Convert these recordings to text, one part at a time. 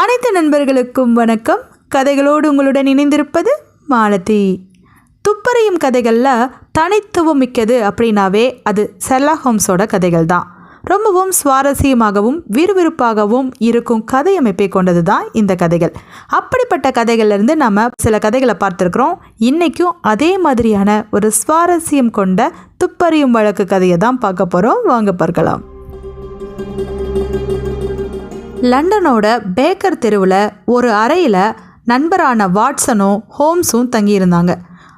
அனைத்து நண்பர்களுக்கும் வணக்கம். கதைகளோடு உங்களுடன் இணைந்திருப்பது மாலதி. துப்பறியும் கதைகளில் தனித்துவம் மிக்கது அப்படின்னாவே அது செல்லா ஹோம்ஸோட கதைகள் தான் ரொம்பவும் சுவாரஸ்யமாகவும் விறுவிறுப்பாகவும் இருக்கும் கதை அமைப்பை கொண்டது தான் இந்த கதைகள். அப்படிப்பட்ட கதைகள்லேருந்து நம்ம சில கதைகளை பார்த்துருக்குறோம். இன்றைக்கும் அதே மாதிரியான ஒரு சுவாரஸ்யம் கொண்ட துப்பறியும் வழக்கு கதையை தான் பார்க்க போகிறோம் வாங்க பார்க்கலாம். லண்டனோட பேக்கர் தெருவில் ஒரு அறையில் நண்பரான வாட்சனும் ஹோம்ஸும் தங்கியிருந்தாங்க.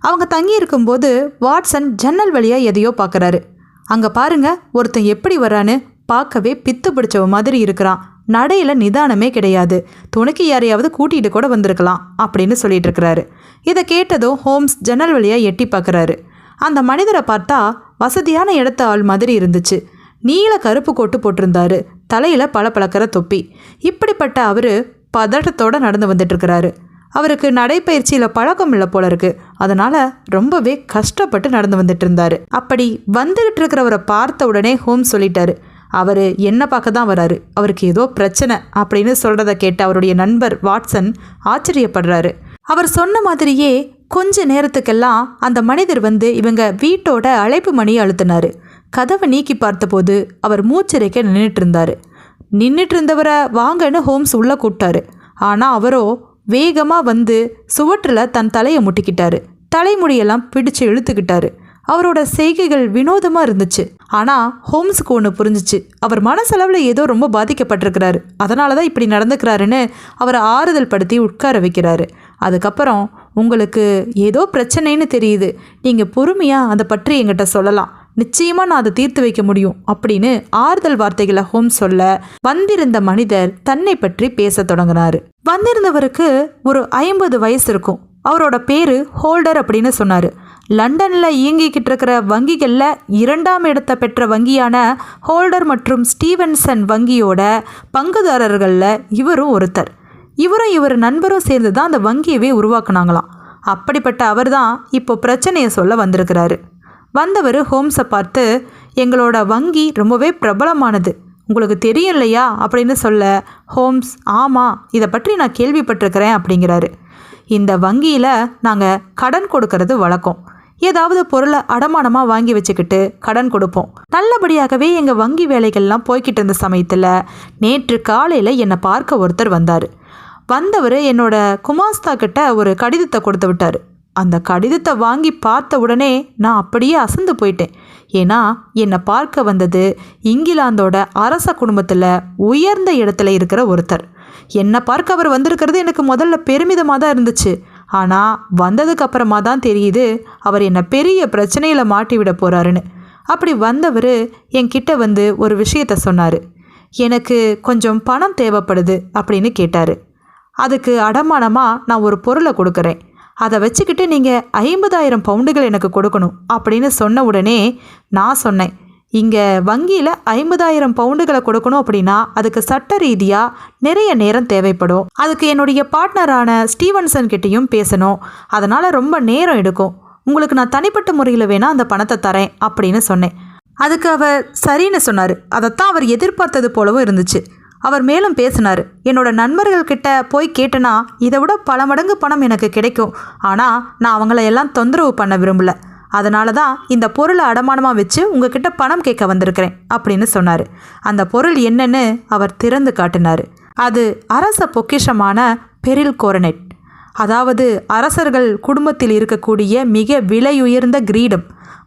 அவங்க தங்கியிருக்கும்போது வாட்சன் ஜன்னல் வழியாக எதையோ பார்க்குறாரு அங்கே பாருங்க ஒருத்தன் எப்படி வரான்னு பார்க்கவே பித்து பிடிச்சவ மாதிரி இருக்கிறான். நடையில் நிதானமே கிடையாது. துணைக்கு யாரையாவது கூட்டிகிட்டு கூட வந்திருக்கலாம் அப்படின்னு சொல்லிட்டு இருக்கிறாரு. இதை கேட்டதும் ஹோம்ஸ் ஜன்னல் வழியாக எட்டி பார்க்குறாரு அந்த மனிதரை பார்த்தா வசதியான இடத்த ஆள் மாதிரி இருந்துச்சு. நீல கருப்பு கோட்டு போட்டிருந்தாரு. தலையில் பளபளக்கிற தொப்பி. இப்படிப்பட்ட அவர் பதட்டத்தோடு நடந்து வந்துட்டுருக்கிறாரு. அவருக்கு நடைப்பயிற்சியில் பழக்கம் இல்லை போல இருக்கு. அதனால ரொம்பவே கஷ்டப்பட்டு நடந்து வந்துட்டு இருந்தாரு அப்படி வந்துகிட்டு இருக்கிறவரை பார்த்த உடனே ஹோம் சொல்லிட்டாரு. அவர் என்ன பார்க்க தான் வராரு? அவருக்கு ஏதோ பிரச்சனை அப்படின்னு சொல்கிறத கேட்ட அவருடைய நண்பர் வாட்சன் ஆச்சரியப்படுறாரு. அவர் சொன்ன மாதிரியே கொஞ்ச நேரத்துக்கெல்லாம் அந்த மனிதர் வந்து இவங்க வீட்டோட அழைப்பு மணியை அழுத்தினாரு. கதவை நீக்கி பார்த்தபோது அவர் மூச்சிறைக்க நின்றுட்டு இருந்தாரு நின்றுட்டு இருந்தவரை வாங்கன்னு ஹோம்ஸ் உள்ளே கூப்பிட்டாரு. ஆனால் அவரோ வேகமாக வந்து சுவற்றில் தன் தலையை முட்டிக்கிட்டாரு. தலைமுடியெல்லாம் பிடிச்சு இழுத்துக்கிட்டாரு. அவரோட செய்கைகள் வினோதமாக இருந்துச்சு. ஆனால் ஹோம்ஸுக்கு ஒன்று புரிஞ்சிச்சு. அவர் மனசளவில் ஏதோ ரொம்ப பாதிக்கப்பட்டிருக்கிறாரு. அதனால தான் இப்படி நடந்துக்கிறாருன்னு அவரை ஆறுதல் படுத்தி உட்கார வைக்கிறாரு. அதுக்கப்புறம் உங்களுக்கு ஏதோ பிரச்சனைன்னு தெரியுது. நீங்கள் பொறுமையாக அதை பற்றி எங்கிட்ட சொல்லலாம். நிச்சயமாக நான் அதை தீர்த்து வைக்க முடியும் அப்படின்னு ஆறுதல் வார்த்தைகளை ஹோம் சொல்ல வந்திருந்த மனிதர் தன்னை பற்றி பேச தொடங்கினாரு. வந்திருந்தவருக்கு ஒரு ஐம்பது வயசு இருக்கும். அவரோட பேரு ஹோல்டர் அப்படின்னு சொன்னார். லண்டனில் இயங்கிக்கிட்டு இருக்கிற வங்கிகளில் இரண்டாம் இடத்தை பெற்ற வங்கியான ஹோல்டர் மற்றும் ஸ்டீவன்சன் வங்கியோட பங்குதாரர்களில் இவரும் ஒருத்தர். இவரும் இவர் நண்பரும் சேர்ந்து தான் அந்த வங்கியவே உருவாக்குனாங்களாம். அப்படிப்பட்ட அவர் தான் இப்போ பிரச்சனையை சொல்ல வந்திருக்கிறாரு. வந்தவர் ஹோம்ஸை பார்த்து எங்களோட வங்கி ரொம்பவே பிரபலமானது. உங்களுக்கு தெரியும் இல்லையா அப்படின்னு சொல்ல ஹோம்ஸ் ஆமாம் இதை பற்றி நான் கேள்விப்பட்டிருக்கிறேன் அப்படிங்கிறாரு. இந்த வங்கியில் நாங்கள் கடன் கொடுக்கறது வழக்கம். ஏதாவது பொருளை அடமானமாக வாங்கி வச்சுக்கிட்டு கடன் கொடுப்போம். நல்லபடியாகவே எங்கள் வங்கி வேலைகள்லாம் போய்கிட்டு இருந்த சமயத்தில் நேற்று காலையில் என்னை பார்க்க ஒருத்தர் வந்தார். வந்தவர் என்னோட குமாஸ்தா கிட்ட ஒரு கடிதத்தை கொடுத்து விட்டார். அந்த கடிதத்தை வாங்கி பார்த்த உடனே நான் அப்படியே அசந்து போயிட்டேன். ஏன்னா என்னை பார்க்க வந்தது இங்கிலாந்தோட அரச குடும்பத்தில் உயர்ந்த இடத்துல இருக்கிற ஒருத்தர். என்னை பார்க்க அவர் வந்திருக்கிறது எனக்கு முதல்ல பெருமிதமாக தான் இருந்துச்சு. ஆனால் வந்ததுக்கு அப்புறமா தான் தெரியுது அவர் என்னை பெரிய பிரச்சனையில் மாட்டி விட போகிறாருன்னு அப்படி வந்தவர் என்கிட்ட வந்து ஒரு விஷயத்த சொன்னார். எனக்கு கொஞ்சம் பணம் தேவைப்படுது அப்படின்னு கேட்டார். அதுக்கு அடமானமாக நான் ஒரு பொருளை கொடுக்குறேன். அதை வச்சுக்கிட்டு நீங்கள் ஐம்பதாயிரம் பவுண்டுகள் எனக்கு கொடுக்கணும் அப்படின்னு சொன்ன உடனே நான் சொன்னேன். இங்கே வங்கியில் ஐம்பதாயிரம் பவுண்டுகளை கொடுக்கணும் அப்படின்னா அதுக்கு சட்ட ரீதியாக நிறைய நேரம் தேவைப்படும். அதுக்கு என்னுடைய பார்ட்னரான ஸ்டீவன்சன் கிட்டேயும் பேசணும். அதனால் ரொம்ப நேரம் எடுக்கும். உங்களுக்கு நான் தனிப்பட்ட முறையில் வேணால் அந்த பணத்தை தரேன் அப்படின்னு சொன்னேன். அதுக்கு அவர் சரின்னு சொன்னார். அதைத்தான் அவர் எதிர்பார்த்தது போலவும் இருந்துச்சு. அவர் மேலும் பேசினார் என்னோட நண்பர்கள்கிட்ட போய் கேட்டனா இதை விட பல மடங்கு பணம் எனக்கு கிடைக்கும். ஆனால் நான் அவங்கள எல்லாம் தொந்தரவு பண்ண விரும்பல. அதனால தான் இந்த பொருளை அடமானமாக வச்சு உங்ககிட்ட பணம் கேட்க வந்திருக்கிறேன் அப்படின்னு சொன்னார். அந்த பொருள் என்னன்னு அவர் திறந்து காட்டினார். அது அரச பொக்கிஷமான பெரில் கோரனெட். அதாவது அரசர்கள் குடும்பத்தில் இருக்கக்கூடிய மிக விலையுயர்ந்த கிரீடம்.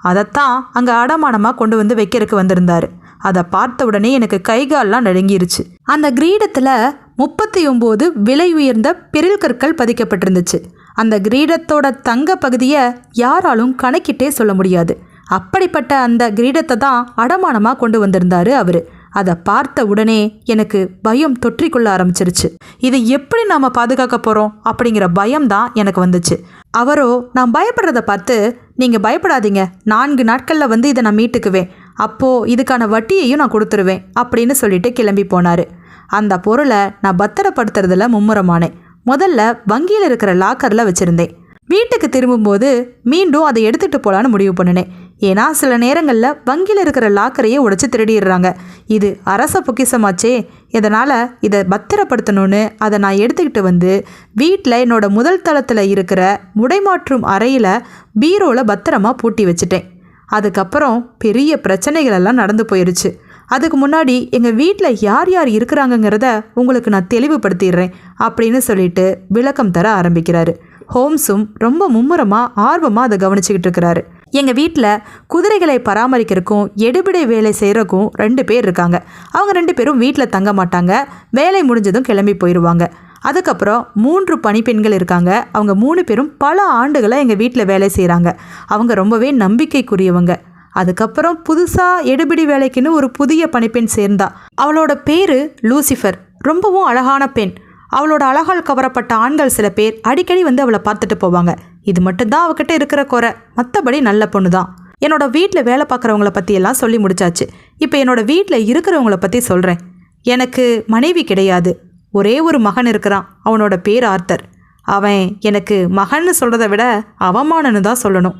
அதைத்தான் அங்கே அடமானமாக கொண்டு வந்து வைக்கிறதுக்கு வந்திருந்தார். அதை பார்த்த உடனே எனக்கு கைகால்லாம் நடுங்கிருச்சு. அந்த கிரீடத்தில் முப்பத்தி ஒம்பது விலை உயர்ந்த பெரில் கற்கள் பதிக்கப்பட்டிருந்துச்சு. அந்த கிரீடத்தோட தங்க பகுதியை யாராலும் கணக்கிட்டே சொல்ல முடியாது. அப்படிப்பட்ட அந்த கிரீடத்தை தான் அடமானமாக கொண்டு வந்திருந்தாரு அவர். அதை பார்த்த உடனே எனக்கு பயம் தொற்றிக்கொள்ள ஆரம்பிச்சிருச்சு. இதை எப்படி நாம் பாதுகாக்க போகிறோம் அப்படிங்கிற பயம் தான் எனக்கு வந்துச்சு. அவரோ நான் பயப்படுறத பார்த்து நீங்கள் பயப்படாதீங்க. நான்கு நாட்களில் வந்து இதை நான் மீட்டுக்குவேன். அப்போது இதுக்கான வட்டியையும் நான் கொடுத்துருவேன் அப்படின்னு சொல்லிட்டு கிளம்பி போனார். அந்த பொருளை நான் பத்திரப்படுத்துறதுல மும்முரமானேன். முதல்ல வங்கியில் இருக்கிற லாக்கரில் வச்சுருந்தேன். வீட்டுக்கு திரும்பும்போது மீண்டும் அதை எடுத்துகிட்டு போகலான்னு முடிவு பண்ணினேன். ஏன்னா சில நேரங்களில் வங்கியில் இருக்கிற லாக்கரையே உடச்சி திருடிடுறாங்க. இது அரச பொக்கிஷமாச்சே. இதனால் இதை பத்திரப்படுத்தணும்னு அதை நான் எடுத்துக்கிட்டு வந்து வீட்டில் என்னோட முதல் தளத்தில் இருக்கிற முடைமாற்றும் அறையில் பீரோவில் பத்திரமா பூட்டி வச்சுட்டேன். அதுக்கப்புறம் பெரிய பிரச்சனைகள் எல்லாம் நடந்து போயிடுச்சு அதுக்கு முன்னாடி எங்கள் வீட்டில் யார் யார் இருக்கிறாங்கங்கிறத உங்களுக்கு நான் தெளிவுபடுத்திடுறேன் அப்படின்னு சொல்லிட்டு விளக்கம் தர ஆரம்பிக்கிறாரு. ஹோம்ஸும் ரொம்ப மும்முரமாக ஆர்வமாக அதை கவனிச்சுக்கிட்டு இருக்கிறாரு. எங்கள் வீட்டில் குதிரைகளை பராமரிக்கிறக்கும் எடுபிடை வேலை செய்கிறக்கும் ரெண்டு பேர் இருக்காங்க. அவங்க ரெண்டு பேரும் வீட்டில் தங்க மாட்டாங்க. வேலை முடிஞ்சதும் கிளம்பி போயிடுவாங்க அதுக்கப்புறம் மூன்று பணிப்பெண்கள் இருக்காங்க. அவங்க மூணு பேரும் பல ஆண்டுகளாக எங்கள் வீட்டில் வேலை செய்கிறாங்க அவங்க ரொம்பவே நம்பிக்கைக்குரியவங்க. அதுக்கப்புறம் புதுசாக எடுபிடி வேலைக்குன்னு ஒரு புதிய பணிப்பெண் சேர்ந்தா. அவளோட பேர் லூசிஃபர். ரொம்பவும் அழகான பெண். அவளோட அழகால் கவரப்பட்ட ஆண்கள் சில பேர் அடிக்கடி வந்து அவளை பார்த்துட்டு போவாங்க. இது மட்டும்தான் அவகிட்ட இருக்கிற குறை. மற்றபடி நல்ல பொண்ணு தான் என்னோட வீட்டில் வேலை பார்க்குறவங்கள பற்றியெல்லாம் சொல்லி முடிச்சாச்சு. இப்போ என்னோட வீட்டில் இருக்கிறவங்கள பற்றி சொல்கிறேன் எனக்கு மனைவி கிடையாது. ஒரே ஒரு மகன் இருக்கிறான். அவனோட பேர் ஆர்த்தர். அவன் எனக்கு மகன்னு சொல்கிறத விட அவமானன்னு தான் சொல்லணும்.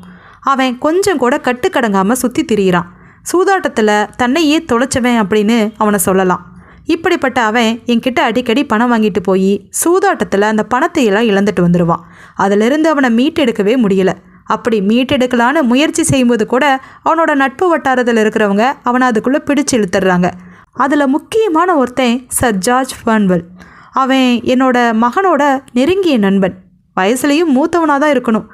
அவன் கொஞ்சம் கூட கட்டுக்கடங்காமல் சுற்றி திரியிறான். சூதாட்டத்தில் தன்னையே தொலைச்சவன் அப்படின்னு அவனை சொல்லலாம். இப்படிப்பட்ட அவன் என்கிட்ட அடிக்கடி பணம் வாங்கிட்டு போய் சூதாட்டத்தில் அந்த பணத்தை எல்லாம் இழந்துட்டு வந்துடுவான் அதிலிருந்து அவனை மீட்டெடுக்கவே முடியல. அப்படி மீட்டெடுக்கலான்னு முயற்சி செய்யும்போது கூட அவனோட நட்பு வட்டாரத்தில் இருக்கிறவங்க அவனை அதுக்குள்ளே பிடிச்சு இழுத்துடுறாங்க அதில் முக்கியமான ஒருத்தன் சர் ஜார்ஜ் ஃபர்ன்வெல். அவன் என்னோட மகனோட நெருங்கிய நண்பன். வயசுலேயும் மூத்தவனாக தான் இருக்கணும்.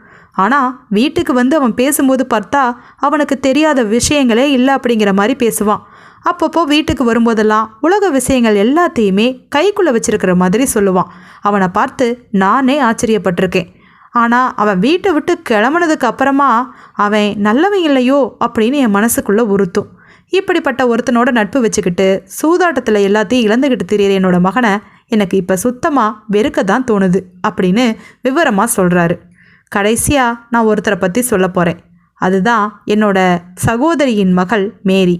ஆனால் வீட்டுக்கு வந்து அவன் பேசும்போது பார்த்தா அவனுக்கு தெரியாத விஷயங்களே இல்லை அப்படிங்கிற மாதிரி பேசுவான். அப்பப்போ வீட்டுக்கு வரும்போதெல்லாம் உலக விஷயங்கள் எல்லாத்தையுமே கைக்குள்ளே வச்சுருக்கிற மாதிரி சொல்லுவான். அவனை பார்த்து நானே ஆச்சரியப்பட்டிருக்கேன். ஆனால் அவன் வீட்டை விட்டு கிளம்புனதுக்கு அப்புறமா அவன் நல்லவன் இல்லையோ அப்படின்னு என் மனசுக்குள்ளே உறுத்தும். இப்படிப்பட்ட ஒருத்தனோட நட்பு வச்சுக்கிட்டு சூதாட்டத்தில் எல்லாத்தையும் இழந்துக்கிட்டு திரியிற என்னோட மகனை எனக்கு இப்போ சுத்தமாக வெறுக்க தான் தோணுது அப்படின்னு விவரமாக சொல்கிறாரு கடைசியாக நான் ஒருத்தரை பற்றி சொல்ல போகிறேன் அதுதான் என்னோட சகோதரியின் மகள் மேரி.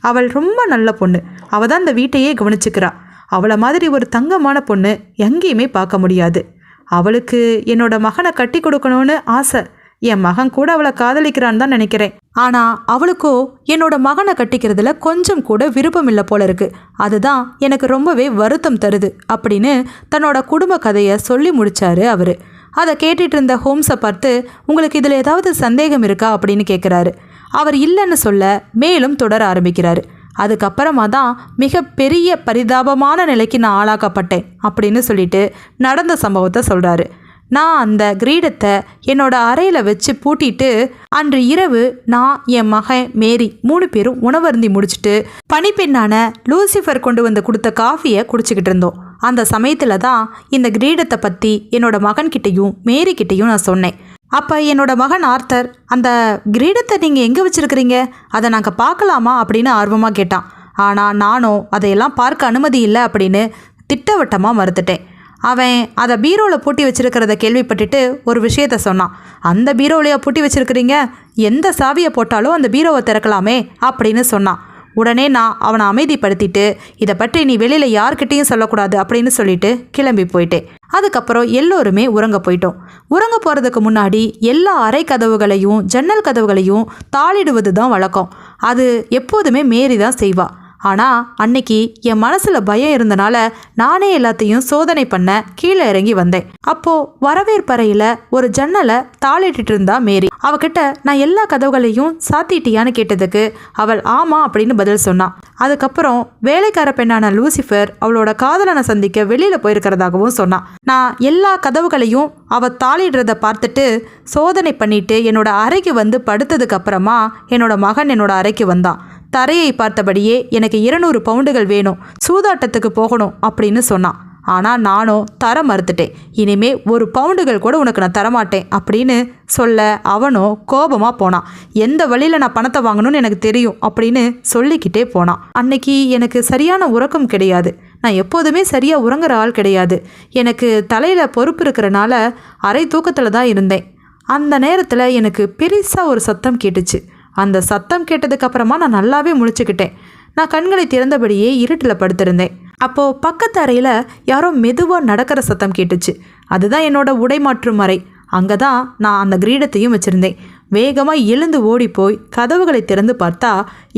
அவள் ரொம்ப நல்ல பொண்ணு. அவள் தான் இந்த வீட்டையே கவனிச்சுக்கிறா. அவளை மாதிரி ஒரு தங்கமான பொண்ணு எங்கேயுமே பார்க்க முடியாது. அவளுக்கு என்னோட மகனை கட்டி கொடுக்கணும்னு ஆசை. என் மகன் கூட அவளை காதலிக்கிறான்னு தான் நினைக்கிறேன். ஆனால் அவளுக்கோ என்னோட மகனை கட்டிக்கிறதுல கொஞ்சம் கூட விருப்பம் இல்லை போல இருக்கு. அதுதான் எனக்கு ரொம்பவே வருத்தம் தருது அப்படின்னு தன்னோட குடும்ப கதையை சொல்லி முடிச்சாரு அவரு. அதை கேட்டுட்டு இருந்த ஹோம்ஸை பார்த்து உங்களுக்கு இதில் ஏதாவது சந்தேகம் இருக்கா? அப்படின்னு கேட்குறாரு அவர் இல்லைன்னு சொல்ல மேலும் தொடர ஆரம்பிக்கிறாரு. அதுக்கப்புறமா தான் மிக பெரிய பரிதாபமான நிலைக்கு நான் ஆளாக்கப்பட்டேன் அப்படின்னு சொல்லிட்டு நடந்த சம்பவத்தை சொல்கிறாரு நான் அந்த கிரீடத்தை என்னோட அறையில் வச்சு பூட்டிட்டு அன்று இரவு நான் என் மகன் மேரி மூணு பேரும் உணவருந்தி முடிச்சுட்டு பனிப்பெண்ணான லூசிஃபர் கொண்டு வந்து கொடுத்த காஃபியை குடிச்சிக்கிட்டு இருந்தோம். அந்த சமயத்தில் தான் இந்த கிரீடத்தை பற்றி என்னோட மகன்கிட்டையும் மேரிக்கிட்டையும் நான் சொன்னேன். அப்போ என்னோட மகன் ஆர்த்தர் அந்த கிரீடத்தை நீங்கள் எங்கே வச்சுருக்கிறீங்க? அதை நாங்கள் பார்க்கலாமா? அப்படின்னு ஆர்வமாக கேட்டான். ஆனால் நானும் அதையெல்லாம் பார்க்க அனுமதி இல்லை அப்படின்னு திட்டவட்டமாக மறுத்துட்டேன். அவன் அதை பீரோவில் பூட்டி வச்சிருக்கிறத கேள்விப்பட்டுட்டு ஒரு விஷயத்த சொன்னான். அந்த பீரோவிலையா பூட்டி வச்சிருக்கிறீங்க? எந்த சாவியை போட்டாலும் அந்த பீரோவை திறக்கலாமே அப்படின்னு சொன்னான். உடனே நான் அவனை அமைதிப்படுத்திட்டு இதை பற்றி நீ வெளியில் யார்கிட்டேயும் சொல்லக்கூடாது அப்படின்னு சொல்லிட்டு கிளம்பி போயிட்டேன். அதுக்கப்புறம் எல்லோருமே உறங்க போயிட்டோம். உறங்க போகிறதுக்கு முன்னாடி எல்லா அறை கதவுகளையும் ஜன்னல் கதவுகளையும் தாளிடுவது தான் வழக்கம். அது எப்போதுமே மேரி தான் செய்வாள் ஆனால் அன்னைக்கு என் மனசில் பயம் இருந்தனால நானே எல்லாத்தையும் சோதனை பண்ண கீழே இறங்கி வந்தேன். அப்போது வரவேற்பறையில் ஒரு ஜன்னலை தாளிட்டுட்டு இருந்தா மேரி. அவகிட்ட நான் எல்லா கதவுகளையும் சாத்திட்டியான்னு கேட்டதுக்கு அவள் ஆமா அப்படின்னு பதில் சொன்னான் அதுக்கப்புறம் வேலைக்கார பெண்ணான லூசிஃபர் அவளோட காதலனை சந்திக்க வெளியில் போயிருக்கிறதாகவும் சொன்னான் நான் எல்லா கதவுகளையும் அவள் தாளிடுறத பார்த்துட்டு சோதனை பண்ணிட்டு என்னோட அறைக்கு வந்து படுத்ததுக்கு அப்புறமா என்னோட மகன் என்னோட அறைக்கு வந்தான். தரையை பார்த்தபடியே எனக்கு இருநூறு பவுண்டுகள் வேணும் சூதாட்டத்துக்கு போகணும் அப்படின்னு சொன்னான் ஆனால் நானும் தர மறுத்துட்டேன். இனிமே ஒரு பவுண்டுகள் கூட உனக்கு நான் தரமாட்டேன் அப்படின்னு சொல்ல அவனும் கோபமாக போனான் எந்த வழியில் நான் பணத்தை வாங்கணும்னு எனக்கு தெரியும் அப்படின்னு சொல்லிக்கிட்டே போனான் அன்னைக்கு எனக்கு சரியான உறக்கம் கிடையாது. நான் எப்போதுமே சரியாக உறங்குற ஆள் கிடையாது. எனக்கு தலையில் பொறுப்பு இருக்கிறனால அரை தூக்கத்தில் தான் இருந்தேன். அந்த நேரத்தில் எனக்கு பெருசாக ஒரு சத்தம் கேட்டுச்சு. அந்த சத்தம் கேட்டதுக்கு அப்புறமா நான் நல்லாவே முழிச்சுக்கிட்டேன். நான் கண்களை திறந்தபடியே இருட்டில் படுத்திருந்தேன். அப்போது பக்கத்து அறையில் யாரோ மெதுவாக நடக்கிற சத்தம் கேட்டுச்சு. அதுதான் என்னோட உடை மாற்றும் அறை. அங்கே தான் நான் அந்த கிரீடத்தையும் வச்சுருந்தேன். வேகமாக எழுந்து ஓடி போய் கதவுகளை திறந்து பார்த்தா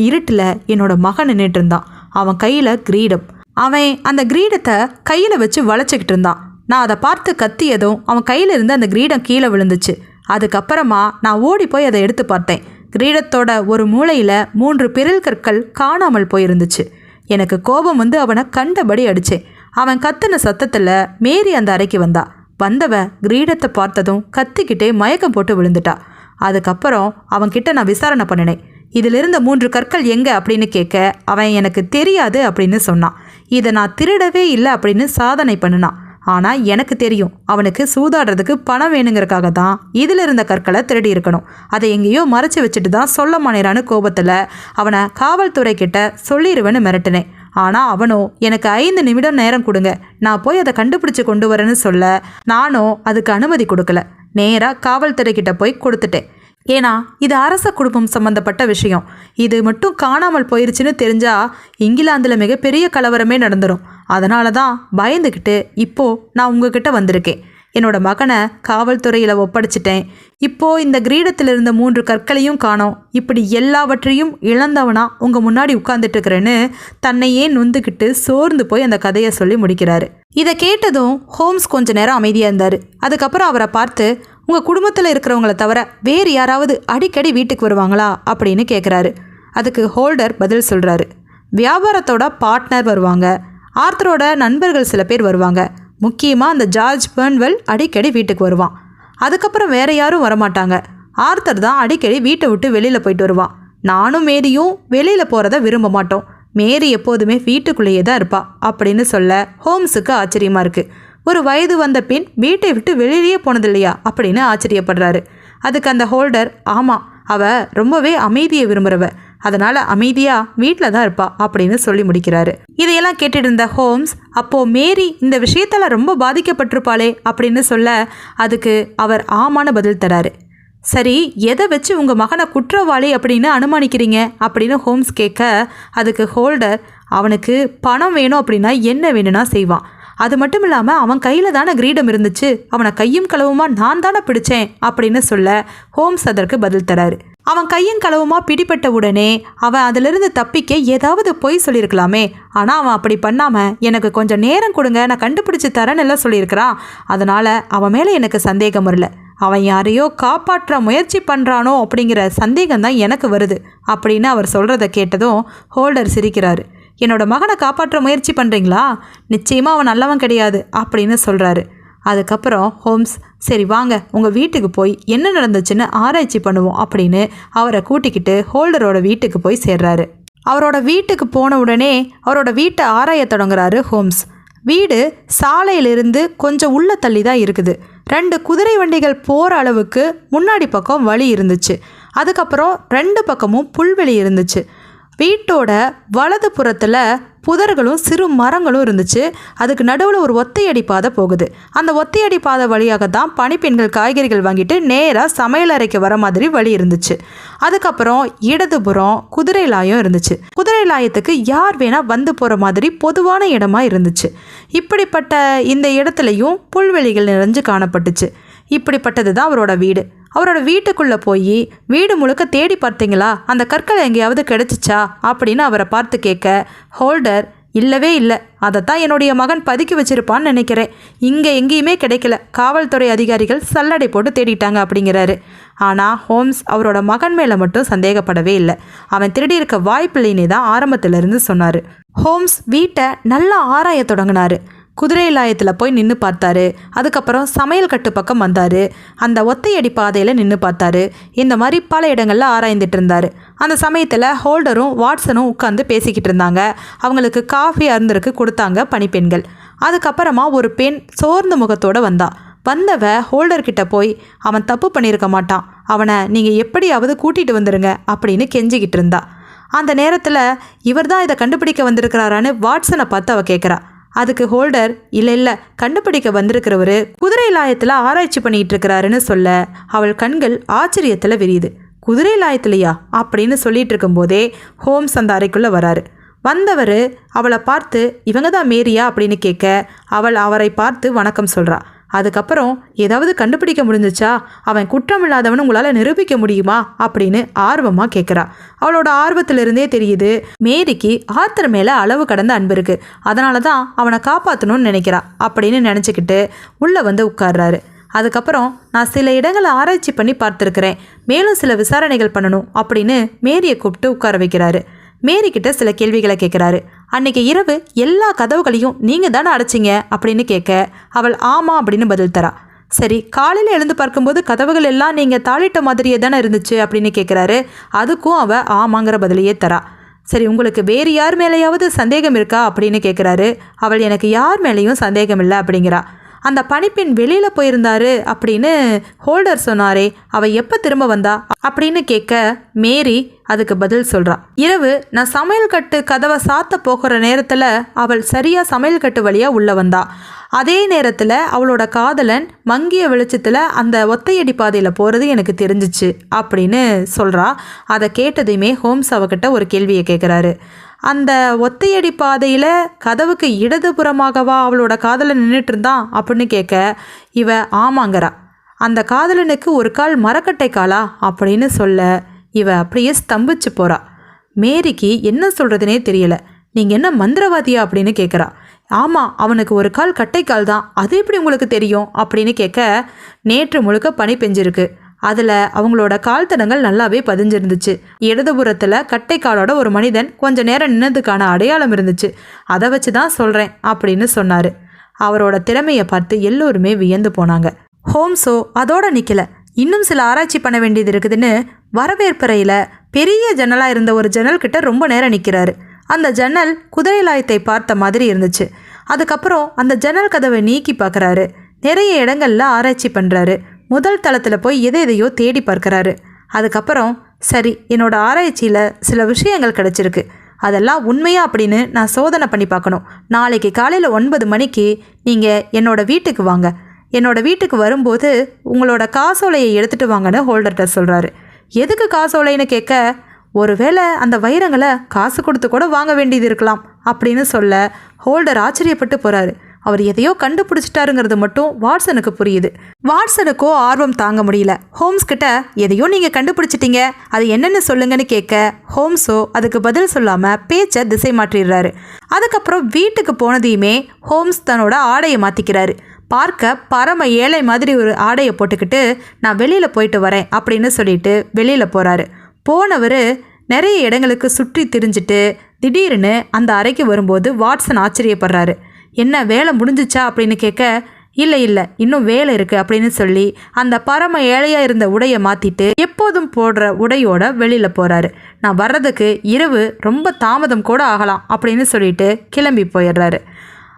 இருட்டில் என்னோட மகன் நின்றுட்டு இருந்தான். அவன் கையில் கிரீடம். அவன் அந்த கிரீடத்தை கையில் வச்சு வளைச்சிக்கிட்டு இருந்தான். நான் அதை பார்த்து கத்தியதும் அவன் கையில் இருந்து அந்த கிரீடம் கீழே விழுந்துச்சு. அதுக்கப்புறமா நான் ஓடி போய் அதை எடுத்து பார்த்தேன். கிரீடத்தோட ஒரு மூலையில் மூன்று பிறல் கற்கள் காணாமல் போயிருந்துச்சு. எனக்கு கோபம் வந்து அவனை கண்டபடி அடித்தேன் அவன் கத்துன சத்தத்தில் மேரி அந்த அறைக்கு வந்தா. வந்தவ கிரீடத்தை பார்த்ததும் கத்திக்கிட்டே மயக்கம் போட்டு விழுந்துட்டா. அதுக்கப்புறம் அவன்கிட்ட நான் விசாரணை பண்ணினேன் இதிலிருந்த மூன்று கற்கள் எங்கே? அப்படின்னு கேட்க அவன் எனக்கு தெரியாது அப்படின்னு சொன்னான். இதை நான் திருடவே இல்லை அப்படின்னு சாதனை பண்ணினான். ஆனால் எனக்கு தெரியும் அவனுக்கு சூதாடுறதுக்கு பணம் வேணுங்கிறக்காக தான் இதில் இருந்த கற்களை திருடி இருக்கணும். அதை எங்கேயோ மறைச்சு வச்சுட்டு தான் சொல்ல மாட்டேறான்னு கோபத்தில் அவனை காவல்துறை கிட்ட சொல்லிடுவேன்னு மிரட்டினேன். ஆனால் அவனோ எனக்கு ஐந்து நிமிடம் நேரம் கொடுங்க. நான் போய் அதை கண்டுபிடிச்சு கொண்டு வரேன்னு சொல்ல நானும் அதுக்கு அனுமதி கொடுக்கல. நேராக காவல்துறை கிட்ட போய் கொடுத்துட்டேன். ஏன்னா இது அரச குடும்பம் சம்பந்தப்பட்ட விஷயம். இது மட்டும் காணாமல் போயிருச்சுன்னு தெரிஞ்சா இங்கிலாந்தில் மிகப்பெரிய கலவரமே நடந்துடும் அதனால தான் பயந்துக்கிட்டு இப்போ நான் உங்ககிட்ட வந்திருக்கேன். என்னோட மகனை காவல்துறையில் ஒப்படைச்சிட்டேன். இப்போ இந்த கிரீடத்தில் இருந்த மூன்று கற்களையும் காணோம். இப்படி எல்லாவற்றையும் இழந்தவனா உங்க முன்னாடி உட்கார்ந்துட்டுருக்கிறேன்னு தன்னையே நொந்துக்கிட்டு சோர்ந்து போய் அந்த கதையை சொல்லி முடிக்கிறாரு. இதை கேட்டதும் ஹோம்ஸ் கொஞ்ச நேரம் அமைதியாக இருந்தார். அதுக்கப்புறம் அவரை பார்த்து உங்கள் குடும்பத்தில் இருக்கிறவங்கள தவிர வேறு யாராவது அடிக்கடி வீட்டுக்கு வருவாங்களா? அப்படின்னு கேட்குறாரு அதுக்கு ஹோல்டர் பதில் சொல்கிறாரு வியாபாரத்தோட பார்ட்னர் வருவாங்க. ஆர்த்தரோட நண்பர்கள் சில பேர் வருவாங்க. முக்கியமாக அந்த ஜார்ஜ் பேர்ன்வெல் அடிக்கடி வீட்டுக்கு வருவான். அதுக்கப்புறம் வேற யாரும் வரமாட்டாங்க. ஆர்த்தர் தான் அடிக்கடி வீட்டை விட்டு வெளியில் போயிட்டு வருவான். நானும் மேரியும் வெளியில் போகிறத விரும்ப மாட்டோம். மேரி எப்போதுமே வீட்டுக்குள்ளேயே தான் இருப்பா அப்படின்னு சொல்ல ஹோம்ஸுக்கு ஆச்சரியமாக இருக்குது ஒரு வயது வந்த பின் வீட்டை விட்டு வெளியிலேயே போனதில்லையா அப்படின்னு ஆச்சரியப்படுறாரு. அதுக்கு அந்த ஹோல்டர் ஆமாம் அவ ரொம்பவே அமைதியை விரும்புகிறவ அதனால் அமைதியாக வீட்டில் தான் இருப்பா அப்படின்னு சொல்லி முடிக்கிறாரு. இதையெல்லாம் கேட்டுட்டு இருந்த ஹோம்ஸ் அப்போது மேரி இந்த விஷயத்தால் ரொம்ப பாதிக்கப்பட்டிருப்பாளே அப்படின்னு சொல்ல அதுக்கு அவர் ஆமான பதில் தராரு. சரி எதை வச்சு உங்கள் மகனை குற்றவாளி அப்படின்னு அனுமானிக்கிறீங்க? அப்படின்னு ஹோம்ஸ் கேட்க அதுக்கு ஹோல்டர் அவனுக்கு பணம் வேணும் அப்படின்னா என்ன வேணும்னா செய்வான். அது மட்டும் இல்லாமல் அவன் கையில் தானே கிரீடம் இருந்துச்சு. அவனை கையும் களவுமா நான் தானே பிடிச்சேன் அப்படின்னு சொல்ல ஹோம்ஸ் அதற்கு பதில் தராரு. அவன் கையும் களவுமா பிடிபட்ட உடனே அவன் அதிலிருந்து தப்பிக்க ஏதாவது பொய் சொல்லியிருக்கலாமே. ஆனால் அவன் அப்படி பண்ணாமல் எனக்கு கொஞ்சம் நேரம் கொடுங்க நான் கண்டுபிடிச்சி தரேன்னு எல்லாம் சொல்லியிருக்கிறான். அதனால் அவன் மேலே எனக்கு சந்தேகம் வரல. அவன் யாரையோ காப்பாற்ற முயற்சி பண்ணுறானோ அப்படிங்கிற சந்தேகம் தான் எனக்கு வருது அப்படின்னு அவர் சொல்கிறத கேட்டதும் ஹோல்டர் சிரிக்கிறாரு. என்னோட மகனை காப்பாற்ற முயற்சி பண்ணுறீங்களா நிச்சயமாக அவன் நல்லவன் கிடையாது அப்படின்னு சொல்கிறாரு அதுக்கப்புறம் ஹோம்ஸ் சரி வாங்க உங்கள் வீட்டுக்கு போய் என்ன நடந்துச்சுன்னு ஆராய்ச்சி பண்ணுவோம் அப்படின்னு அவரை கூட்டிக்கிட்டு ஹோல்டரோட வீட்டுக்கு போய் சேர்றாரு. அவரோட வீட்டுக்கு போன உடனே அவரோட வீட்டை ஆராய தொடங்குறாரு ஹோம்ஸ். வீடு சாலையிலிருந்து கொஞ்சம் உள்ள தள்ளி தான் இருக்குது. ரெண்டு குதிரை வண்டிகள் போகிற அளவுக்கு முன்னாடி பக்கம் வழி இருந்துச்சு. அதுக்கப்புறம் ரெண்டு பக்கமும் புல்வெளி இருந்துச்சு. வீட்டோட வலது புறத்தில் புதர்களும் சிறு மரங்களும் இருந்துச்சு. அதுக்கு நடுவில் ஒரு ஒத்தையடி பாதை போகுது. அந்த ஒத்தையடி பாதை வழியாக தான் பணிப்பெண்கள் காய்கறிகள் வாங்கிட்டு நேராக சமையலறைக்கு வர மாதிரி வழி இருந்துச்சு. அதுக்கப்புறம் இடதுபுறம் குதிரை லாயம் இருந்துச்சு. குதிரை லாயத்துக்கு யார் வேணால் வந்து போகிற மாதிரி பொதுவான இடமா இருந்துச்சு. இப்படிப்பட்ட இந்த இடத்துலையும் புல்வெளிகள் நிறைஞ்சு காணப்பட்டுச்சு. இப்படிப்பட்டது தான் அவரோட வீடு. அவரோட வீட்டுக்குள்ளே போய் வீடு முழுக்க தேடி பார்த்தீங்களா? அந்த கற்கள் எங்கேயாவது கிடைச்சிச்சா? அப்படின்னு அவரை பார்த்து கேட்க ஹோல்டர் இல்லவே இல்லை. அதைத்தான் என்னுடைய மகன் பதுக்கி வச்சிருப்பான்னு நினைக்கிறேன். இங்கே எங்கேயுமே கிடைக்கல. காவல்துறை அதிகாரிகள் சல்லடை போட்டு தேடிட்டாங்க அப்படிங்கிறாரு. ஆனால் ஹோம்ஸ் அவரோட மகன் மேலே மட்டும் சந்தேகப்படவே இல்லை. அவன் திருடியிருக்க வாய்ப்பில்லைன்னு தான் ஆரம்பத்திலிருந்து சொன்னார். ஹோம்ஸ் வீட்டை நல்லா ஆராய தொடங்கினாரு. குதிரை லாயத்தில் போய் நின்று பார்த்தாரு. அதுக்கப்புறம் சமையல் கட்டு பக்கம் வந்தார். அந்த ஒத்தையடி பாதையில் நின்று பார்த்தாரு. இந்த மாதிரி பல இடங்களில் ஆராய்ந்துட்டு இருந்தார். அந்த சமயத்தில் ஹோல்டரும் வாட்ஸனும் உட்காந்து பேசிக்கிட்டு இருந்தாங்க. அவங்களுக்கு காஃபி அருந்தருக்கு கொடுத்தாங்க பணிப்பெண்கள். அதுக்கப்புறமா ஒரு பெண் சோர்ந்த முகத்தோடு வந்தா. வந்தவ ஹோல்டர்கிட்ட போய் அவன் தப்பு பண்ணியிருக்க மாட்டான். அவனை நீங்கள் எப்படியாவது கூட்டிகிட்டு வந்துடுங்க அப்படின்னு கெஞ்சிக்கிட்டு இருந்தா. அந்த நேரத்தில் இவர் தான் இதை கண்டுபிடிக்க வந்திருக்கிறாரான்னு வாட்ஸனை பார்த்து அவள் கேட்குறா அதுக்கு ஹோல்டர் இல்லை இல்லை கண்டுபிடிக்க வந்திருக்கிறவர் குதிரை லாயத்தில் ஆராய்ச்சி பண்ணிட்டு இருக்கிறாருன்னு சொல்ல. அவள் கண்கள் ஆச்சரியத்தில் விரியுது. குதிரை லாயத்திலையா? அப்படின்னு சொல்லிட்டு இருக்கும்போதே ஹோம்ஸ் அந்த அறைக்குள்ளே வராரு. வந்தவர் அவளை பார்த்து இவங்க தான் மேரியா? அப்படின்னு கேட்க அவள் அவரை பார்த்து வணக்கம் சொல்கிறா அதுக்கப்புறம் ஏதாவது கண்டுபிடிக்க முடிஞ்சிச்சா? அவன் குற்றமில்லாதவன் உங்களால் நிரூபிக்க முடியுமா? அப்படின்னு ஆர்வமாக கேட்குறா அவளோட ஆர்வத்திலிருந்தே தெரியுது மேரிக்கு ஆத்தர் மேலே அளவு கடந்த அன்பு இருக்குது அதனால தான் அவனை காப்பாற்றணும்னு நினைக்கிறா அப்படின்னு நினச்சிக்கிட்டு உள்ளே வந்து உட்கார்றாரு. அதுக்கப்புறம் நான் சில இடங்களை ஆராய்ச்சி பண்ணி பார்த்துருக்குறேன். மேலும் சில விசாரணைகள் பண்ணணும் அப்படின்னு மேரியை கூப்பிட்டு உட்கார வைக்கிறாரு. மேரி கிட்ட சில கேள்விகளை கேட்குறாரு அன்னைக்கு இரவு எல்லா கதவுகளையும் நீங்கள் தானே அடைச்சிங்க? அப்படின்னு கேட்க அவள் ஆமாம் அப்படின்னு பதில் தரா. சரி காலையில் எழுந்து பார்க்கும்போது கதவுகள் எல்லாம் நீங்கள் தாளிட்ட மாதிரியே தானே இருந்துச்சு? அப்படின்னு கேட்குறாரு அதுக்கும் அவள் ஆமாங்கிற பதிலையே தரா. சரி உங்களுக்கு வேறு யார் மேலேயாவது சந்தேகம் இருக்கா? அப்படின்னு கேட்குறாரு அவள் எனக்கு யார் மேலேயும் சந்தேகம் இல்லை அப்படிங்கிறா. அந்த பணிப்பெண் வெளியில் போயிருந்தாரு அப்படின்னு ஹோல்டர் சொன்னாரே அவள் எப்போ திரும்ப வந்தா? அப்படின்னு கேட்க மேரி அதுக்கு பதில் சொல்கிறா இரவு நான் சமையல் கட்டு கதவை சாத்த போகிற நேரத்தில் அவள் சரியாக சமையல் கட்டு வழியாக உள்ளே வந்தா. அதே நேரத்தில் அவளோட காதலன் மங்கிய வெளிச்சத்தில் அந்த ஒத்தையடி பாதையில் போகிறது எனக்கு தெரிஞ்சிச்சு அப்படின்னு சொல்கிறா அதை கேட்டதையுமே ஹோம்ஸ் அவகிட்ட ஒரு கேள்வியை கேட்குறாரு அந்த ஒத்தையடி பாதையில் கதவுக்கு இடதுபுறமாகவா அவளோட காதலன் நின்றுட்டு இருந்தான் அப்படின்னு கேட்க இவ ஆமாங்கிறா. அந்த காதலனுக்கு ஒரு கால் மரக்கட்டை காலா அப்படின்னு சொல்ல இவ அப்படியே ஸ்தம்பிச்சு போறா. மேரிக்கு என்ன சொல்கிறதுனே தெரியல. நீங்கள் என்ன மந்திரவாதியா? அப்படின்னு கேட்குறா. ஆமாம் அவனுக்கு ஒரு கால் கட்டைக்கால் தான். அது எப்படி உங்களுக்கு தெரியும்? அப்படின்னு கேட்க நேற்று முழுக்க பனி பெஞ்சிருக்கு. அதில் அவங்களோட கால் தடங்கள் நல்லாவே பதிஞ்சிருந்துச்சு. இடதுபுறத்தில் கட்டைக்காலோட ஒரு மனிதன் கொஞ்ச நேரம் நின்னதுக்கான அடையாளம் இருந்துச்சு. அதை வச்சு தான் சொல்கிறேன் அப்படின்னு சொன்னார். அவரோட திறமையை பார்த்து எல்லோருமே வியந்து போனாங்க. ஹோம்ஸோ அதோட நிற்கல இன்னும் சில ஆராய்ச்சி பண்ண வேண்டியது இருக்குதுன்னு வரவேற்பறையில் பெரிய ஜன்னலாக இருந்த ஒரு ஜன்னல் கிட்ட ரொம்ப நேரம் நிற்கிறாரு அந்த ஜன்னல் குதிரை லாயத்தை பார்த்த மாதிரி இருந்துச்சு. அதுக்கப்புறம் அந்த ஜன்னல் கதவை நீக்கி பார்க்குறாரு நிறைய இடங்களில் ஆராய்ச்சி பண்ணுறாரு முதல் தளத்தில் போய் எதை எதையோ தேடி பார்க்குறாரு. அதுக்கப்புறம் சரி என்னோட ஆராய்ச்சியில் சில விஷயங்கள் கிடச்சிருக்கு. அதெல்லாம் உண்மையா அப்படின்னு நான் சோதனை பண்ணி பார்க்கணும். நாளைக்கு காலையில் ஒன்பது மணிக்கு நீங்கள் என்னோட வீட்டுக்கு வாங்க. என்னோட வீட்டுக்கு வரும்போது உங்களோட காசோலையை எடுத்துகிட்டு வாங்கன்னு ஹோல்டர்கிட்ட சொல்கிறாரு எதுக்கு காசோலைன்னு கேட்க ஒருவேளை அந்த வைரங்களை காசு கொடுத்து கூட வாங்க வேண்டியது இருக்கலாம் அப்படின்னு சொல்ல ஹோல்டர் ஆச்சரியப்பட்டு போகிறாரு அவர் எதையோ கண்டுபிடிச்சிட்டாருங்கிறது மட்டும் வாட்சனுக்கு புரியுது. வாட்சனுக்கோ ஆர்வம் தாங்க முடியல. ஹோம்ஸ் கிட்ட எதையோ நீங்கள் கண்டுபிடிச்சிட்டீங்க. அது என்னென்னு சொல்லுங்கன்னு கேட்க ஹோம்ஸோ அதுக்கு பதில் சொல்லாமல் பேச்சை திசை மாற்றிடுறாரு. அதுக்கப்புறம் வீட்டுக்கு போனதையுமே ஹோம்ஸ் தன்னோட ஆடையை மாற்றிக்கிறாரு பார்க்க பரம ஏழை மாதிரி ஒரு ஆடையை போட்டுக்கிட்டு நான் வெளியில் போயிட்டு வரேன் அப்படின்னு சொல்லிட்டு வெளியில் போகிறாரு போனவர் நிறைய இடங்களுக்கு சுற்றி திரிஞ்சிட்டு திடீர்னு அந்த அறைக்கு வரும்போது வாட்சன் ஆச்சரியப்படுறாரு. என்ன வேலை முடிஞ்சிச்சா அப்படின்னு கேட்க இல்லை இல்லை இன்னும் வேலை இருக்குது அப்படின்னு சொல்லி அந்த பரம ஏழையாக இருந்த உடையை மாற்றிட்டு எப்போதும் போடுற உடையோட வெளியில் போகிறாரு நான் வர்றதுக்கு இரவு ரொம்ப தாமதம் கூட ஆகலாம் அப்படின்னு சொல்லிட்டு கிளம்பி போயிடுறாரு.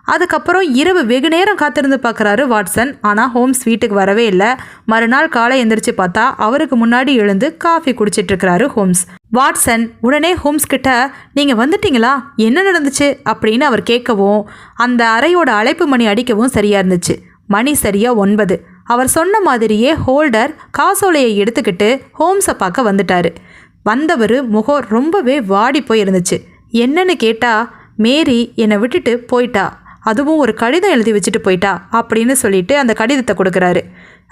அதுக்கப்புறம் இரவு வெகு நேரம் காத்திருந்து பார்க்குறாரு வாட்சன். ஆனால் ஹோம்ஸ் வீட்டுக்கு வரவே இல்லை. மறுநாள் காலை எந்திரிச்சு பார்த்தா அவருக்கு முன்னாடி எழுந்து காஃபி குடிச்சிட்டு இருக்கிறாரு ஹோம்ஸ். வாட்சன் உடனே ஹோம்ஸ் கிட்ட நீங்கள் வந்துட்டீங்களா? என்ன நடந்துச்சு? அப்படின்னு அவர் கேட்கவும் அந்த அறையோட அழைப்பு மணி அடிக்கவும் சரியாக இருந்துச்சு. மணி சரியா ஒன்பது. அவர் சொன்ன மாதிரியே ஹோல்டர் காசோலையை எடுத்துக்கிட்டு ஹோம்ஸை பார்க்க வந்துட்டாரு. வந்தவர் முகம் ரொம்பவே வாடி போயிருந்துச்சு. என்னன்னு கேட்டால் மேரி என்னை விட்டுட்டு போயிட்டா? அதுவும் ஒரு கடிதம் எழுதி வச்சுட்டு போயிட்டா அப்படின்னு சொல்லிட்டு அந்த கடிதத்தை கொடுக்குறாரு.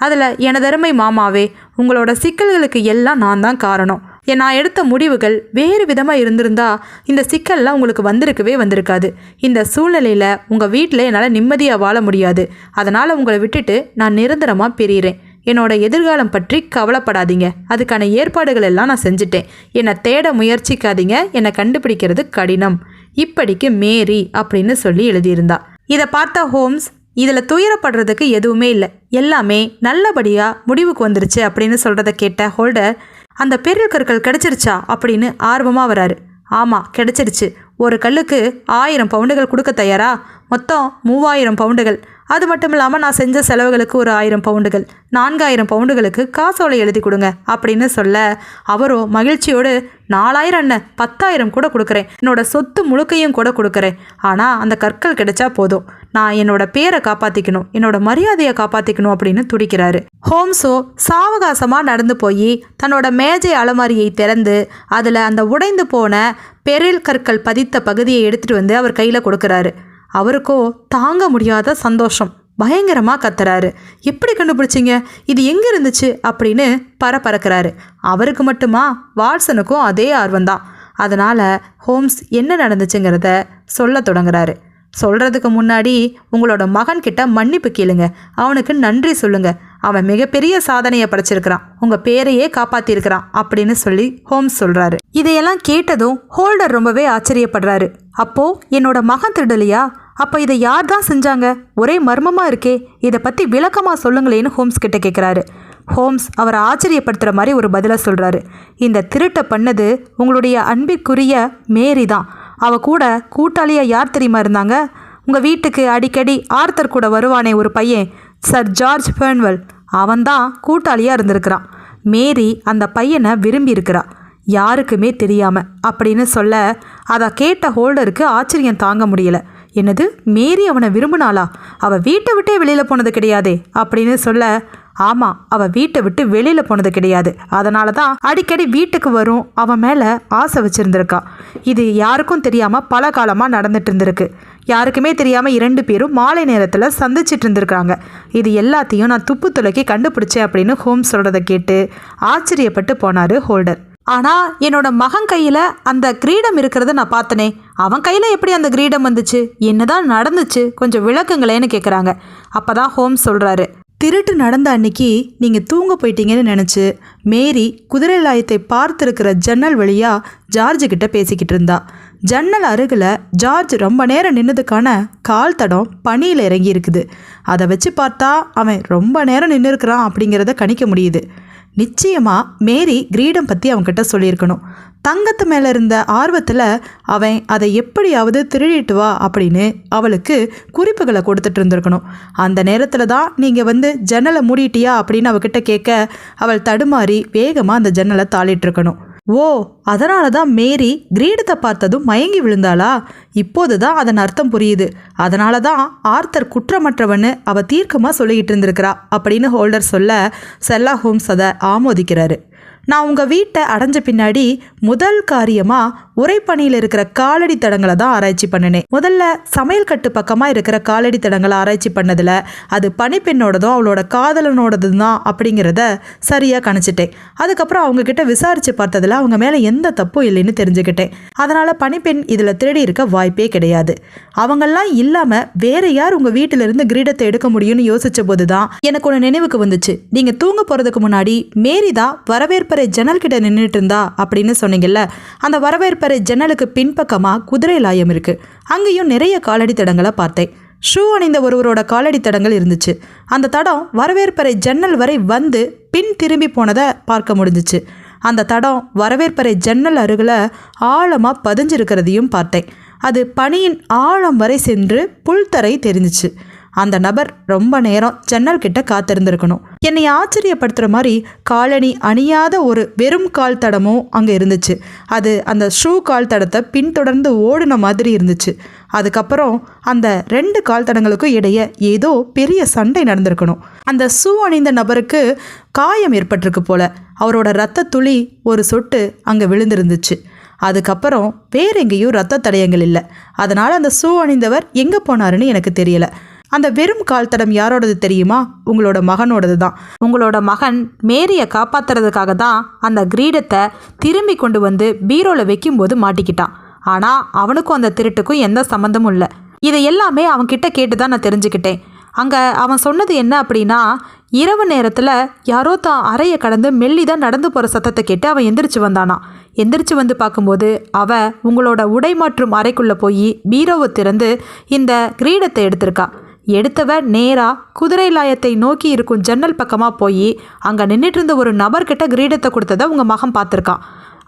அதில் எனதருமை மாமாவே உங்களோட சிக்கல்களுக்கு எல்லாம் நான் தான் காரணம். என் நான் எடுத்த முடிவுகள் வேறு விதமாக இருந்திருந்தா இந்த சிக்கல்லாம் உங்களுக்கு வந்திருக்கவே வந்திருக்காது. இந்த சூழ்நிலையில் உங்கள் வீட்டில் என்னால் நிம்மதியாக வாழ முடியாது. அதனால் உங்களை விட்டுட்டு நான் நிரந்தரமாக பிரியிறேன். என்னோட எதிர்காலம் பற்றி கவலைப்படாதீங்க. அதுக்கான ஏற்பாடுகள் எல்லாம் நான் செஞ்சுட்டேன். என்னை தேட முயற்சிக்காதீங்க. என்னை கண்டுபிடிக்கிறது கடினம். இப்படிக்கு மேரி அப்படின்னு சொல்லி எழுதியிருந்தா. இதை பார்த்த ஹோம்ஸ் இதில் துயரப்படுறதுக்கு எதுவுமே இல்லை. எல்லாமே நல்லபடியாக முடிவுக்கு வந்துருச்சு அப்படின்னு சொல்கிறத கேட்ட ஹோல்டர் அந்த பெரிய கற்கள் கிடச்சிருச்சா? அப்படின்னு ஆர்வமாக வராரு. ஆமாம் கிடைச்சிருச்சு. ஒரு கல்லுக்கு ஆயிரம் பவுண்டுகள் கொடுக்க தயாரா? மொத்தம் மூவாயிரம் பவுண்டுகள். அது மட்டும் இல்லாமல் நான் செஞ்ச செலவுகளுக்கு ஒரு ஆயிரம் பவுண்டுகள் நான்காயிரம் பவுண்டுகளுக்கு காசோலை எழுதி கொடுங்க அப்படின்னு சொல்ல அவரோ மகிழ்ச்சியோடு நாலாயிரம் அண்ணன் பத்தாயிரம் கூட கொடுக்குறேன். என்னோட சொத்து முழுக்கையும் கூட கொடுக்குறேன். ஆனால் அந்த கற்கள் கிடைச்சா போதும். நான் என்னோட பேரை காப்பாற்றிக்கணும் என்னோட மரியாதையை காப்பாற்றிக்கணும் அப்படின்னு துடிக்கிறாரு. ஹோம்ஸோ சாவகாசமாக நடந்து போய் தன்னோட மேஜை அலமாரியை திறந்து அதில் அந்த உடைந்து போன பெரில் கற்கள் பதித்த பகுதியை எடுத்துகிட்டு வந்து அவர் கையில் கொடுக்குறாரு. அவருக்கோ தாங்க முடியாத சந்தோஷம். பயங்கரமாக கத்துறாரு. எப்படி கண்டுபிடிச்சிங்க? இது எங்கே இருந்துச்சு? அப்படின்னு பரபரக்கிறாரு. அவருக்கு மட்டுமா? வாட்சனுக்கும் அதே ஆர்வம்தான். அதனால் ஹோம்ஸ் என்ன நடந்துச்சுங்கிறத சொல்ல தொடங்குறாரு. சொல்கிறதுக்கு முன்னாடி உங்களோட மகன்கிட்ட மன்னிப்பு கேளுங்க. அவனுக்கு நன்றி சொல்லுங்கள் அவன் மிகப்பெரிய சாதனையை படைச்சிருக்கிறான். உங்கள் பேரையே காப்பாற்றிருக்கிறான் அப்படின்னு சொல்லி ஹோம்ஸ் சொல்கிறாரு இதையெல்லாம் கேட்டதும் ஹோல்டர் ரொம்பவே ஆச்சரியப்படுறாரு. அப்போ என்னோட மகன் திருடலையா? அப்போ இதை யார் தான் செஞ்சாங்க? ஒரே மர்மமாக இருக்கே. இதை பற்றி விளக்கமாக சொல்லுங்களேன்னு ஹோம்ஸ் கிட்ட கேட்குறாரு ஹோம்ஸ் அவரை ஆச்சரியப்படுத்துகிற மாதிரி ஒரு பதிலை சொல்கிறாரு இந்த திருட்டை பண்ணது உங்களுடைய அன்பிற்குரிய மேரி தான். அவ கூட கூட்டாளியாக யார் தெரியுமா இருந்தாங்க? உங்கள் வீட்டுக்கு அடிக்கடி ஆர்த்தர் கூட வருவானே ஒரு பையன். சர் ஜார்ஜ் ஃபேர்ன்வெல் அவன்தான் கூட்டாளியாக இருந்திருக்கிறான். மேரி அந்த பையனை விரும்பி இருக்கிறா யாருக்குமே தெரியாம. அப்படின்னு சொல்ல அதை கேட்ட ஹோல்டருக்கு ஆச்சரியம் தாங்க முடியல. என்னது மேரி அவனை விரும்பினாளா? அவள் வீட்டை விட்டே வெளியில் போனது கிடையாதே? அப்படின்னு சொல்ல ஆமாம் அவள் வீட்டை விட்டு வெளியில் போனது கிடையாது. அதனால தான் அடிக்கடி வீட்டுக்கு வரும் அவன் மேலே ஆசை வச்சுருந்துருக்கா. இது யாருக்கும் தெரியாமல் பல காலமாக நடந்துட்டு இருந்திருக்கு. யாருக்குமே தெரியாமல் இரண்டு பேரும் மாலை நேரத்தில் சந்திச்சிட்டு இருந்திருக்காங்க இது எல்லாத்தையும் நான் துப்பு துளைக்கி கண்டுபிடிச்சேன் அப்படின்னு ஹோம் சொல்கிறத கேட்டு ஆச்சரியப்பட்டு போனார் ஹோல்டர். ஆனால் என்னோட மகன் கையில் அந்த கிரீடம் இருக்கிறத நான் பார்த்தனே. அவன் கையில் எப்படி அந்த கிரீடம் வந்துச்சு? என்னதான் நடந்துச்சு? கொஞ்சம் விளக்குங்களேன்னு கேட்குறாங்க அப்போ தான் ஹோம் சொல்கிறாரு திருட்டு நடந்த அன்னைக்கு நீங்கள் தூங்க போயிட்டீங்கன்னு நினச்சி மேரி குதிரை லாயத்தை பார்த்துருக்கிற ஜன்னல் வழியாக ஜார்ஜு கிட்ட பேசிக்கிட்டு இருந்தா. ஜன்னல் அருகில் ஜார்ஜ் ரொம்ப நேரம் நின்னதுக்கான கால் தடம் பனியில் இறங்கி இருக்குது அதை வச்சு பார்த்தா அவன் ரொம்ப நேரம் நின்று இருக்கிறான் அப்படிங்கிறத கணிக்க முடியுது. நிச்சயமாக மேரி கிரீடம் பற்றி அவன்கிட்ட சொல்லியிருக்கணும். தங்கத்து மேலே இருந்த ஆர்வத்தில் அவன் அதை எப்படியாவது திருடிட்டு வா அப்படின்னு அவளுக்கு குறிப்புகளை கொடுத்துட்டு இருந்திருக்கணும். அந்த நேரத்தில் தான் நீங்கள் வந்து ஜன்னலை மூடிட்டியா அப்படின்னு அவகிட்ட கேட்க அவள் தடுமாறி வேகமாக அந்த ஜன்னலை தாளிட்டிருக்கணும் ஓ அதனால தான் மேரி கிரீடத்தை பார்த்ததும் மயங்கி விழுந்தாளா? இப்போது தான் அதன் அர்த்தம் புரியுது. அதனால தான் ஆர்த்தர் குற்றமற்றவன்னு அவ தீர்க்கமாக சொல்லிக்கிட்டு இருந்திருக்கிறா அப்படின்னு ஹோல்டர் சொல்ல செல்லா ஹோம்ஸ் அதை ஆமோதிக்கிறாரு. நான் உங்கள் வீட்டை அடைஞ்ச பின்னாடி முதல் காரியமாக உரைப்பணியில் இருக்கிற காலடி தடங்களை தான் ஆராய்ச்சி பண்ணினேன். முதல்ல சமையல் கட்டு பக்கமாக இருக்கிற காலடி தடங்களை ஆராய்ச்சி பண்ணதில் அது பணிப்பெண்ணோடதும் அவளோட காதலனோடதும் தான் அப்படிங்கிறத சரியாக கணிச்சிட்டேன். அதுக்கப்புறம் அவங்க கிட்ட விசாரித்து பார்த்ததில் அவங்க மேலே எந்த தப்பும் இல்லைன்னு தெரிஞ்சுக்கிட்டேன். அதனால் பணிப்பெண் இதில் திருடி இருக்க வாய்ப்பே கிடையாது. அவங்கெல்லாம் இல்லாமல் வேற யார் உங்கள் வீட்டிலிருந்து கிரீடத்தை எடுக்க முடியும்னு யோசிச்ச போது தான் எனக்கு ஒன்று நினைவுக்கு வந்துச்சு. நீங்கள் தூங்க போகிறதுக்கு முன்னாடி மேரி தான் வரவேற்பறை ஜன்னல் கிட்ட நின்றுட்டு இருந்தா அப்படின்னு சொன்னீங்கல்ல அந்த வரவேற்பறை ஜன்னலுக்கு பின்பக்கமாக குதிரை லாயம் இருக்கு. அங்கேயும் நிறைய காலடி தடங்களை பார்த்தேன். ஷூ அணிந்த ஒருவரோட காலடி தடங்கள் இருந்துச்சு. அந்த தடம் வரவேற்பறை ஜன்னல் வரை வந்து பின் திரும்பி போனதை பார்க்க முடிஞ்சிச்சு. அந்த தடம் வரவேற்பறை ஜன்னல் அருகில் ஆழமாக பதிஞ்சிருக்கிறதையும் பார்த்தேன். அது பனியின் ஆழம் வரை சென்று புல்தரை தெரிஞ்சிச்சு. அந்த நபர் ரொம்ப நேரம் ஜன்னல் கிட்ட காத்திருந்திருக்கணும். என்னை ஆச்சரியப்படுத்துகிற மாதிரி காலணி அணியாத ஒரு வெறும் கால் தடமும் அங்கே இருந்துச்சு. அது அந்த ஷூ கால் தடத்தை பின்தொடர்ந்து ஓடின மாதிரி இருந்துச்சு. அதுக்கப்புறம் அந்த ரெண்டு கால் தடங்களுக்கும் இடையே ஏதோ பெரிய சண்டை நடந்திருக்கணும். அந்த ஷூ அணிந்த நபருக்கு காயம் ஏற்பட்டிருக்கு போல. அவரோட ரத்த துளி ஒரு சொட்டு அங்கே விழுந்திருந்துச்சு. அதுக்கப்புறம் வேற எங்கேயும் ரத்த தடயங்கள் இல்லை. அதனால் அந்த ஷூ அணிந்தவர் எங்கே போனாருன்னு எனக்கு தெரியலை. அந்த வெறும் கால் தடம் யாரோடது தெரியுமா? உங்களோட மகனோடது தான் உங்களோட மகன் மேரியை காப்பாத்துறதுக்காக தான் அந்த கிரீடத்தை திரும்பி கொண்டு வந்து பீரோவில் வைக்கும்போது மாட்டிக்கிட்டான். ஆனால் அவனுக்கும் அந்த திருட்டுக்கும் எந்த சம்மந்தமும் இல்லை. இதை எல்லாமே அவன்கிட்ட கேட்டு தான் நான் தெரிஞ்சுக்கிட்டேன். அங்கே அவன் சொன்னது என்ன அப்படின்னா இரவு நேரத்தில் யாரோ தான் அறையை கடந்து மெல்லிதான் நடந்து போகிற சத்தத்தை கேட்டு அவன் எந்திரிச்சு வந்தானா. எந்திரிச்சு வந்து பார்க்கும்போது அவ உங்களோட உடை மாற்றும் அறைக்குள்ளே போய் பீரோவை திறந்து இந்த கிரீடத்தை எடுத்திருக்கா. எடுத்தவ நேரா குதிரை லாயத்தை நோக்கி இருக்கும் ஜன்னல் பக்கமாக போய் அங்கே நின்றுட்டு இருந்த ஒரு நபர்கிட்ட கிரீடத்தை கொடுத்ததை உங்கள் மகன் பார்த்துருக்கான்.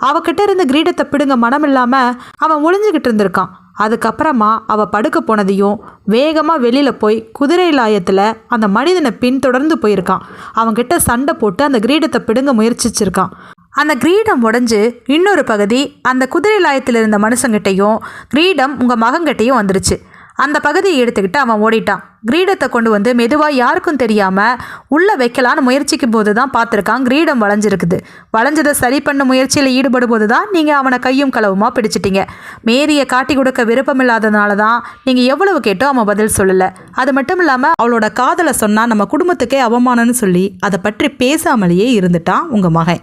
அவகிட்ட இருந்த கிரீடத்தை பிடுங்க மனம் இல்லாமல் அவன் ஒளிஞ்சுக்கிட்டு இருந்திருக்கான். அதுக்கப்புறமா அவள் படுக்க போனதையும் வேகமாக வெளியில் போய் குதிரை லாயத்தில் அந்த மனிதனை பின்தொடர்ந்து போயிருக்கான். அவன்கிட்ட சண்டை போட்டு அந்த கிரீடத்தை பிடுங்க முயற்சிச்சிருக்கான். அந்த கிரீடம் உடஞ்சு இன்னொரு பகுதி அந்த குதிரை லாயத்தில் இருந்த மனுஷங்கிட்டையும் கிரீடம் உங்கள் மகங்கிட்டையும் வந்துருச்சு. அந்த பகுதியை எடுத்துக்கிட்டு அவன் ஓடிட்டான். கிரீடத்தை கொண்டு வந்து மெதுவாக யாருக்கும் தெரியாமல் உள்ளே வைக்கலான்னு முயற்சிக்கும் போது தான் பார்த்துருக்கான். கிரீடம் வளைஞ்சிருக்குது. வளைஞ்சதை சரி பண்ண முயற்சியில் ஈடுபடும் போது தான் நீங்கள் அவனை கையும் களவுமாக பிடிச்சிட்டிங்க. மேரியை காட்டி கொடுக்க விருப்பமில்லாததுனால தான் நீங்கள் எவ்வளவு கேட்டோ அவன் பதில் சொல்லலை. அது மட்டும் இல்லாமல் அவளோட காதலை சொன்னால் நம்ம குடும்பத்துக்கே அவமானம்னு சொல்லி அதை பற்றி பேசாமலேயே இருந்துட்டான் உங்கள் மகன்.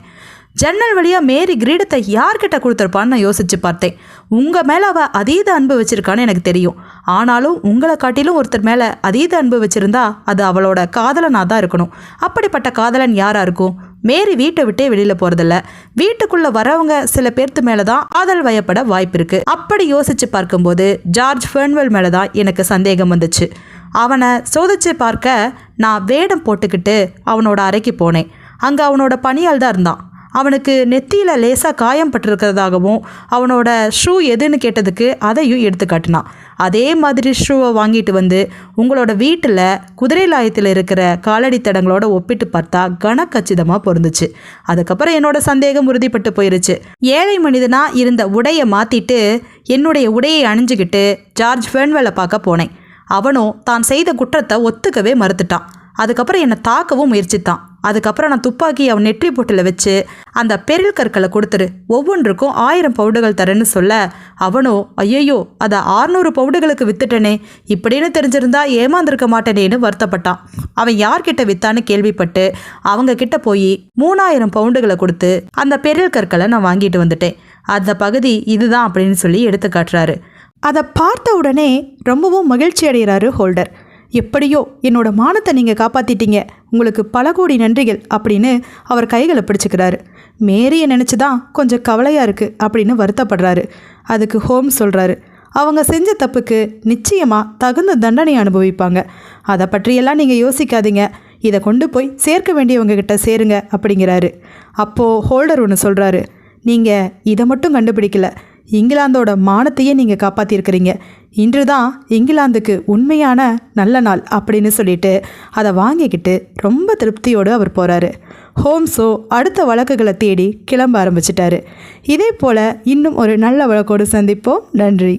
ஜன்னல் வழியாக மேரி கிரீடத்தை யார்கிட்ட கொடுத்துருப்பான்னு நான் யோசிச்சு பார்த்தேன். உங்கள் மேலே அவள் அதீத அன்பு வச்சிருக்கான்னு எனக்கு தெரியும். ஆனாலும் உங்களை காட்டிலும் ஒருத்தர் மேலே அதீத அன்பு வச்சுருந்தா அது அவளோட காதலனாக தான் இருக்கணும். அப்படிப்பட்ட காதலன் யாராக இருக்கும்? மேரி வீட்டை விட்டே வெளியில் போகிறதில்ல வீட்டுக்குள்ளே வரவங்க சில பேர்த்து மேலே தான் ஆதல் வயப்பட வாய்ப்பு இருக்குது அப்படி யோசித்து பார்க்கும்போது ஜார்ஜ் ஃபெர்ன்வெல் மேலே தான் எனக்கு சந்தேகம் வந்துச்சு. அவனை சோதிச்சு பார்க்க நான் வேடம் போட்டுக்கிட்டு அவனோட அறைக்கு போனேன். அங்கே அவனோட பணியால் தான் இருந்தான். அவனுக்கு நெத்தியில் லேசாக காயம் பட்டிருக்கிறதாகவும் அவனோட ஷூ எதுன்னு கேட்டதுக்கு அதையும் எடுத்து காட்டினான். அதே மாதிரி ஷூவை வாங்கிட்டு வந்து உங்களோட வீட்டில் குதிரை லாயத்தில் இருக்கிற காலடி தடங்களோட ஒப்பிட்டு பார்த்தா கனக்கச்சிதமாக பொருந்துச்சு. அதுக்கப்புறம் என்னோட சந்தேகம் உறுதிப்பட்டு போயிருச்சு. ஏழை மனிதனாக இருந்த உடையை மாற்றிட்டு என்னுடைய உடையை அணிஞ்சுக்கிட்டு ஜார்ஜ் ஃபெர்ன்வெல்லை பார்க்க போனேன். அவனும் தான் செய்த குற்றத்தை ஒத்துக்கவே மறுத்துட்டான். அதுக்கப்புறம் என்னை தாக்கவும் முயற்சித்தான். அதுக்கப்புறம் நான் துப்பாக்கி அவன் நெற்றி பொட்டில் வச்சு அந்த பெரில் கற்களை கொடுத்துரு. ஒவ்வொன்றுக்கும் ஆயிரம் பவுடுகள் தரேன்னு சொல்ல அவனோ ஐயையோ அதை ஆறுநூறு பவுடுகளுக்கு வித்துட்டனே இப்படின்னு தெரிஞ்சிருந்தா ஏமாந்திருக்க மாட்டேனேன்னு வருத்தப்பட்டான். அவன் யார்கிட்ட வித்தான்னு கேள்விப்பட்டு அவங்க கிட்ட போய் மூணாயிரம் பவுண்டுகளை கொடுத்து அந்த பெரில் கற்களை நான் வாங்கிட்டு வந்துட்டேன். அந்த பகுதி இதுதான் அப்படின்னு சொல்லி எடுத்து காட்டுறாரு அதை பார்த்த உடனே ரொம்பவும் மகிழ்ச்சி அடைகிறாரு ஹோல்டர். எப்படியோ என்னோட மானத்தை நீங்கள் காப்பாற்றிட்டீங்க உங்களுக்கு பல கோடி நன்றிகள் அப்படின்னு அவர் கைகளை பிடிச்சிக்கிறாரு. மேரியை நினச்சி தான் கொஞ்சம் கவலையாக இருக்குது அப்படின்னு வருத்தப்படுறாரு. அதுக்கு ஹோம் சொல்கிறாரு அவங்க செஞ்ச தப்புக்கு நிச்சயமாக தகுந்த தண்டனை அனுபவிப்பாங்க. அதை பற்றியெல்லாம் நீங்கள் யோசிக்காதீங்க. இதை கொண்டு போய் சேர்க்க வேண்டியவங்க கிட்ட சேருங்க அப்படிங்கிறாரு. அப்போது ஹோல்டர் ஒன்று சொல்கிறாரு நீங்கள் இதை மட்டும் கண்டுபிடிக்கல. இங்கிலாந்தோட மானத்தையே நீங்கள் காப்பாற்றிருக்கிறீங்க இன்று தான் இங்கிலாந்துக்கு உண்மையான நல்ல நாள் அப்படின்னு சொல்லிட்டு அதை வாங்கிக்கிட்டு ரொம்ப திருப்தியோடு அவர் போகிறாரு ஹோம்ஸோ அடுத்த வழக்குகளை தேடி கிளம்ப ஆரம்பிச்சிட்டாரு. இதே போல் இன்னும் ஒரு நல்ல வழக்கோடு சந்திப்போம். நன்றி.